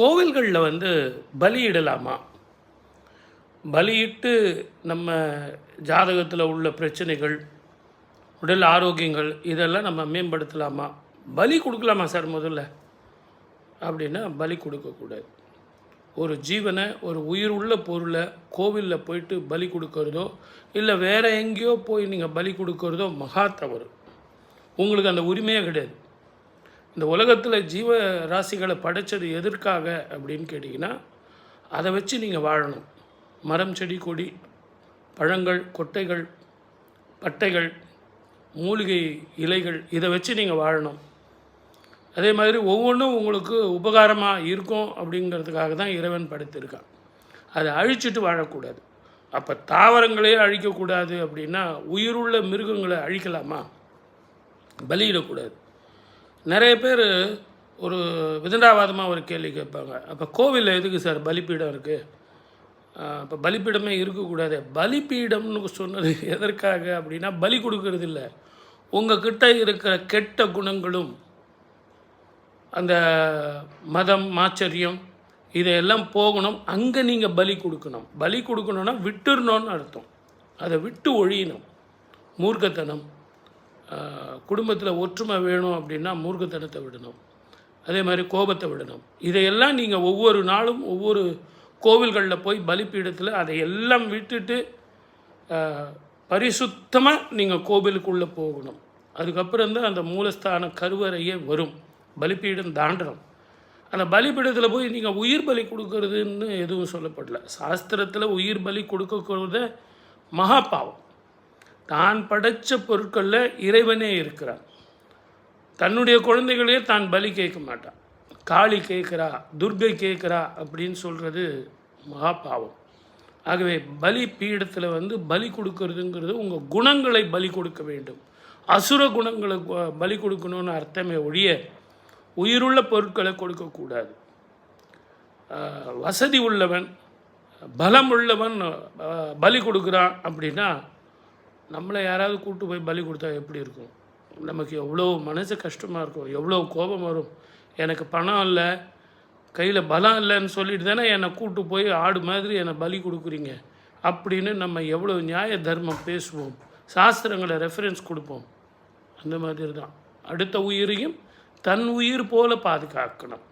கோவில்களில் வந்து பலியிடலாமா பலியிட்டு நம்ம ஜாதகத்தில் உள்ள பிரச்சனைகள் உடல் ஆரோக்கியங்கள் இதெல்லாம் நம்ம மேம்படுத்தலாமா? பலி கொடுக்கலாமா சார் முதல்ல? அப்படின்னா பலி கொடுக்கக்கூடாது ஒரு ஜீவனை ஒரு உயிர் உள்ள பொருளை கோவிலில் போயிட்டு பலி கொடுக்கறதோ இல்லை வேறு எங்கேயோ போய் நீங்கள் பலி கொடுக்கறதோ மகா தவறு. உங்களுக்கு அந்த உரிமையே கிடையாது. இந்த உலகத்தில் ஜீவ ராசிகளை படைச்சது எதற்காக அப்படின்னு கேட்டிங்கன்னா அதை வச்சு நீங்கள் வாழணும். மரம் செடி கொடி பழங்கள் கொட்டைகள் பட்டைகள் மூலிகை இலைகள் இதை வச்சு நீங்கள் வாழணும். அதே மாதிரி ஒவ்வொன்றும் உங்களுக்கு உபகாரமாக இருக்கும் அப்படிங்கிறதுக்காக தான் இறைவன் படைத்திருக்கான். அதை அழிச்சிட்டு வாழக்கூடாது. அப்போ தாவரங்களே அழிக்கக்கூடாது அப்படின்னா உயிருள்ள மிருகங்களை அழிக்கலாமா? பலியிடக்கூடாது. நிறைய பேர் ஒரு விதண்டாவாதமாக ஒரு கேள்வி கேட்பாங்க. அப்போ கோவிலில் எதுக்கு சார் பலிப்பீடம் இருக்குது அப்போ பலிப்பீடமே இருக்கக்கூடாது. பலிப்பீடம்னு சொன்னது எதற்காக அப்படின்னா பலி கொடுக்கறது இல்லை. உங்கள் கிட்ட இருக்கிற கெட்ட குணங்களும் அந்த மதம் மாச்சரியம் இதையெல்லாம் போகணும். அங்கே நீங்கள் பலி கொடுக்கணும். பலி கொடுக்கணுன்னா விட்டுறணும்னு அர்த்தம். அதை விட்டு ஒழியணும். மூர்க்கத்தனம் குடும்பத்தில் ஒற்றுமை வேணும் அப்படின்னா மூர்க்கத்தனத்தை விடணும். அதே மாதிரி கோபத்தை விடணும். இதையெல்லாம் நீங்கள் ஒவ்வொரு நாளும் ஒவ்வொரு கோவில்களில் போய் பலிப்பீடத்தில் அதை எல்லாம் விட்டுட்டு பரிசுத்தமாக நீங்கள் கோவிலுக்குள்ளே போகணும். அதுக்கப்புறம் தான் அந்த மூலஸ்தான கருவறையே வரும். பலிப்பீடம் தாண்டணும். அந்த பலிப்பீடத்தில் போய் நீங்கள் உயிர் பலி கொடுக்கறதுன்னு எதுவும் சொல்லப்படல. சாஸ்திரத்தில் உயிர் பலி கொடுக்கக்கூட மகா பாவம் தான் படைச்ச பொருட்களில் இறைவனே இருக்கிறான் தன்னுடைய குழந்தைகளையே தான் பலி கேட்க மாட்டான். காளி கேட்குறா துர்கை கேட்குறா அப்படின்னு சொல்கிறது மகா பாவம். ஆகவே பலி பீடத்தில் வந்து பலி கொடுக்கறதுங்கிறது உங்கள் குணங்களை பலி கொடுக்க வேண்டும். அசுர குணங்களை பலி கொடுக்கணும்னு அர்த்தமே ஒழிய உயிருள்ள பொருட்களை கொடுக்கக்கூடாது வசதி உள்ளவன் பலம் உள்ளவன் பலி கொடுக்குறான் அப்படின்னா நம்மளை யாராவது கூப்பிட்டு போய் பலி கொடுத்தா எப்படி இருக்கும்? நமக்கு எவ்வளோ மனசு கஷ்டமாக இருக்கும். எவ்வளோ கோபம் வரும். எனக்கு பணம் இல்லை. கையில் பலம் இல்லைன்னு சொல்லிட்டு தானே என்னை கூப்பிட்டு போய் ஆடு மாதிரி என்னை பலி கொடுக்குறீங்க. அப்படின்னு நம்ம எவ்வளோ நியாய தர்மம் பேசுவோம். சாஸ்திரங்களை ரெஃபரன்ஸ் கொடுப்போம். அந்த மாதிரி தான். அடுத்த உயிரையும் தன் உயிர் போல பாதுகாக்கணும்.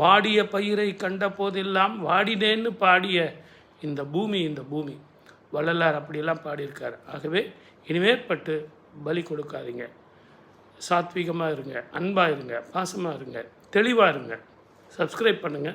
வாடிய பயிரை கண்ட போதெல்லாம் வாடினேன்னு பாடிய இந்த பூமி இந்த பூமி. வள்ளலார் அப்படியெல்லாம் பாடியிருக்கார். ஆகவே இனிமேற்பட்டு பலி கொடுக்காதீங்க. சாத்வீகமாக இருங்க அன்பாக இருங்க பாசமாக இருங்க தெளிவாக இருங்க. சப்ஸ்கிரைப் பண்ணுங்கள்